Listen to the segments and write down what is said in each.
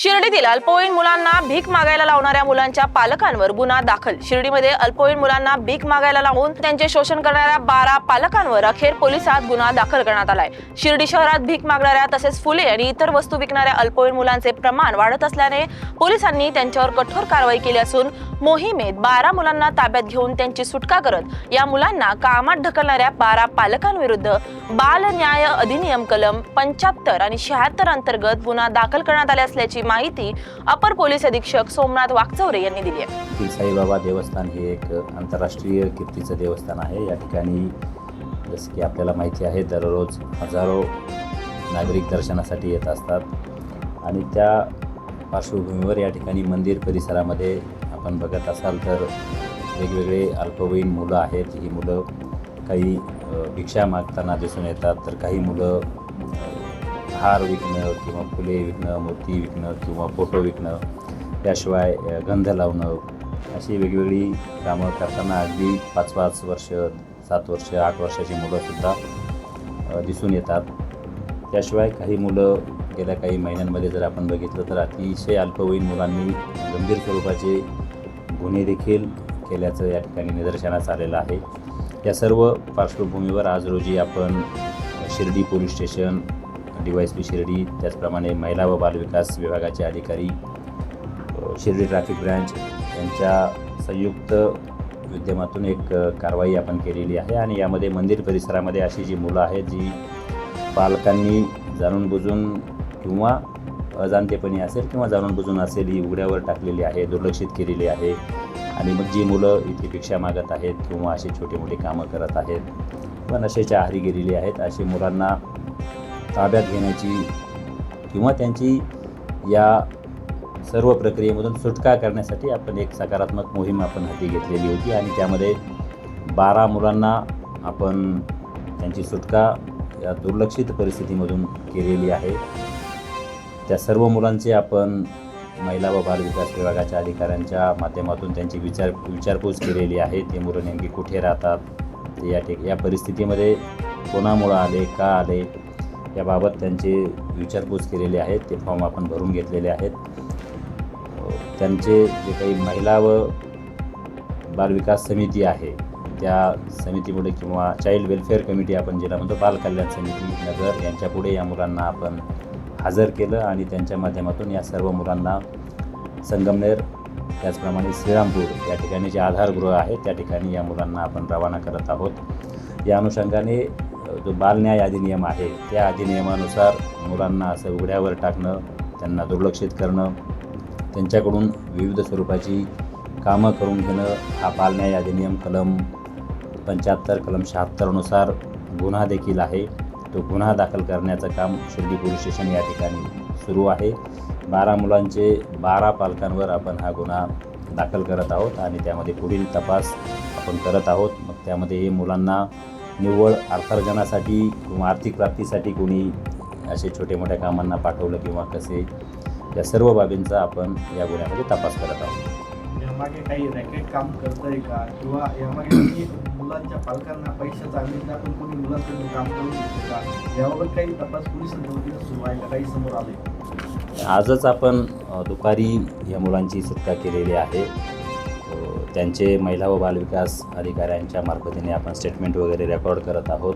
शिर्डीतील अल्पवयीन मुलांना भीक मागायला लावणाऱ्या मुलांच्या पालकांवर गुन्हा दाखल. शिर्डीमध्ये अल्पवयीन मुलांना भीक मागायला लावून त्यांचे शोषण करणाऱ्या बारा पालकांवर अखेर पोलिसात गुन्हा दाखल करण्यात आलाय. शिर्डी शहरात भीक मागणाऱ्या तसेच फुले आणि इतर वस्तू विकणाऱ्या अल्पवयीन मुलांचे प्रमाण वाढत असल्याने पोलिसांनी त्यांच्यावर कठोर कारवाई केली असून मोहिमेत बारा मुलांना ताब्यात घेऊन त्यांची सुटका करत या मुलांना कामात ढकलणाऱ्या बारा पालकांविरुद्ध बाल न्याय अधिनियम कलम पंच्याहत्तर आणि शहात्तर अंतर्गत गुन्हा दाखल करण्यात आले असल्याची माहिती अपर पोलीस अधीक्षक सोमनाथ वागचौरे यांनी दिली आहे. साईबाबा देवस्थान हे एक आंतरराष्ट्रीय कीर्तीचं देवस्थान आहे. या ठिकाणी जसं की आपल्याला माहिती आहे दररोज हजारो नागरिक दर्शनासाठी येत असतात. आणि त्या पार्श्वभूमीवर या ठिकाणी मंदिर परिसरामध्ये आपण बघत असाल तर वेगवेगळे अल्पवयीन मुलं आहेत. ही मुलं काही भिक्षा मागताना दिसून येतात. तर काही मुलं हार विकणं किंवा फुले विकणं मोती विकणं किंवा फोटो विकणं त्याशिवाय गंध लावणं अशी वेगवेगळी कामं करताना अगदी पाच पाच वर्ष सात वर्ष आठ वर्षाची मुलंसुद्धा दिसून येतात. त्याशिवाय काही मुलं गेल्या काही महिन्यांमध्ये जर आपण बघितलं तर अतिशय अल्पवयीन मुलांनी गंभीर स्वरूपाचे गुन्हे देखील केल्याचं या ठिकाणी निदर्शनास आलेलं आहे. या सर्व पार्श्वभूमीवर आज रोजी आपण Shirdi police station D Y S P Shirdi त्याचप्रमाणे महिला व बालविकास विभागाचे अधिकारी शिर्डी ट्रॅफिक ब्रँच यांच्या संयुक्त विद्यमातून एक कारवाई आपण केलेली आहे आणि यामध्ये मंदिर परिसरामध्ये अशी जी मुलं आहेत जी पालकांनी जाणून बुजून किंवा अजाणतेपणी असेल किंवा जाणून बुजून असेल ही उघड्यावर टाकलेली आहे दुर्लक्षित केलेली आहे आणि मग जी मुलं इथे भिक्षा मागत आहेत किंवा अशी छोटी मोठी कामं करत आहेत किंवा नशेच्या आहारी गेलेली आहेत अशी मुलांना ताब्यात घेण्याची किंवा त्यांची या सर्व प्रक्रियेमधून सुटका करण्यासाठी आपण एक सकारात्मक मोहीम आपण हाती घेतलेली होती आणि त्यामध्ये बारा मुलांना आपण त्यांची सुटका या दुर्लक्षित परिस्थितीमधून केलेली आहे. त्या सर्व मुलांचे आपण महिला व बालविकास विभागाच्या अधिकाऱ्यांच्या माध्यमातून त्यांची विचार विचारपूस केलेली आहे. ते मुलं नेमकी कुठे राहतात? ते या ठिक या परिस्थितीमध्ये कोणामुळं आले का आले? याबाबत त्यांचे विचारपूस केलेले आहेत. ते फॉर्म आपण भरून घेतलेले आहेत. त्यांचे जे काही महिला व बालविकास समिती आहे त्या समितीपुढे किंवा चाइल्ड वेलफेअर कमिटी आपण जिला म्हणतो बाल कल्याण समिती नगर यांच्यापुढे या मुलांना आपण हजर केलं आणि त्यांच्या माध्यमातून या सर्व मुलांना संगमनेर त्याचप्रमाणे श्रीरामपूर या ठिकाणी जे आधारगृह आहे त्या ठिकाणी या मुलांना आपण रवाना करत आहोत. या अनुषंगाने जो बालन्याय अधिनियम आहे त्या अधिनियमानुसार मुलांना असं उघड्यावर टाकणं त्यांना दुर्लक्षित करणं त्यांच्याकडून विविध स्वरूपाची कामं करून घेणं हा बालन्याय अधिनियम कलम पंच्याहत्तर कलम शहात्तरनुसार गुन्हा देखील आहे. तो गुन्हा दाखल करण्याचं काम शिर्डी पोलीस स्टेशन या ठिकाणी सुरू आहे. बारा मुलांचे बारा पालकांवर आपण हा गुन्हा दाखल करत आहोत आणि त्यामध्ये पुढील तपास आपण करत आहोत. मग त्यामध्ये हे मुलांना निव्वळ अर्थार्जनासाठी किंवा आर्थिक प्राप्तीसाठी कोणी असे छोटे मोठ्या कामांना पाठवलं किंवा कसे या सर्व बाबींचा आपण या गुन्ह्यामध्ये तपास करत आहोत. यामागे काही रॅकेट काम करतंय का? किंवा यामागे मुलांच्या पालकांना पैशाचा आम्ही टाकून कोणी मुलांकडून काम करून घेतलं का? याबाबत काही तपास वतीनं सुरू आहे काही समोर आले आजच आपण दुपारी या मुलांची सुटका केलेली आहे. त्यांचे महिला व बालविकास अधिकाऱ्यांच्या मार्फतीने आपण स्टेटमेंट वगैरे रेकॉर्ड करत आहोत.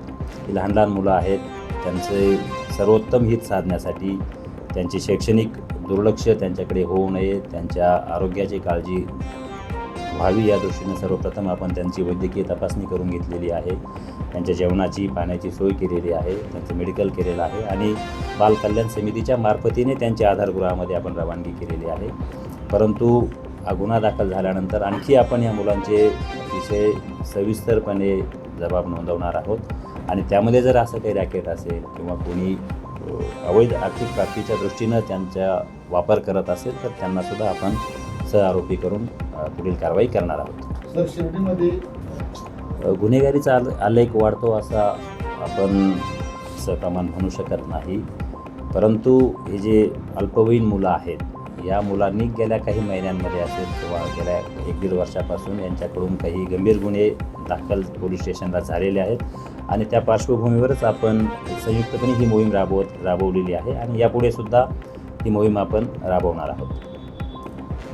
ही लहान लहान मुलं आहेत त्यांचे सर्वोत्तम हित साधण्यासाठी त्यांची शैक्षणिक दुर्लक्ष त्यांच्याकडे होऊ नये त्यांच्या आरोग्याची काळजी व्हावी या दृष्टीने सर्वप्रथम आपण त्यांची वैद्यकीय तपासणी करून घेतलेली आहे. त्यांच्या जेवणाची पाण्याची सोय केलेली आहे त्यांचं मेडिकल केलेलं आहे आणि बाल कल्याण समितीच्या मार्फतीने त्यांच्या आधारगृहामध्ये आपण रवानगी केलेली आहे. परंतु हा गुन्हा दाखल झाल्यानंतर आणखी आपण या मुलांचे अतिशय सविस्तरपणे जबाब नोंदवणार आहोत. आणि त्यामध्ये जर असं काही रॅकेट असेल किंवा कोणी अवैध आर्थिक प्राप्तीच्या दृष्टीनं त्यांचा वापर करत असेल तर त्यांनासुद्धा आपण सहआरोपी करून अ, पुढील कारवाई करणार आहोत. सर शिर्डीमध्ये गुन्हेगारीचा आल आलेख वाढतो असा आपण सप्रमाण म्हणू शकत नाही. परंतु हे जे अल्पवयीन मुलं आहेत या मुलांनी गेल्या काही महिन्यांमध्ये असेल किंवा गेल्या एक दीड वर्षापासून यांच्याकडून काही गंभीर गुन्हे दाखल पोलीस स्टेशनला झालेले आहेत. आणि त्या पार्श्वभूमीवरच आपण संयुक्तपणे ही मोहीम राबवत राबवलेली आहे. आणि यापुढे सुद्धा ही मोहीम आपण राबवणार आहोत.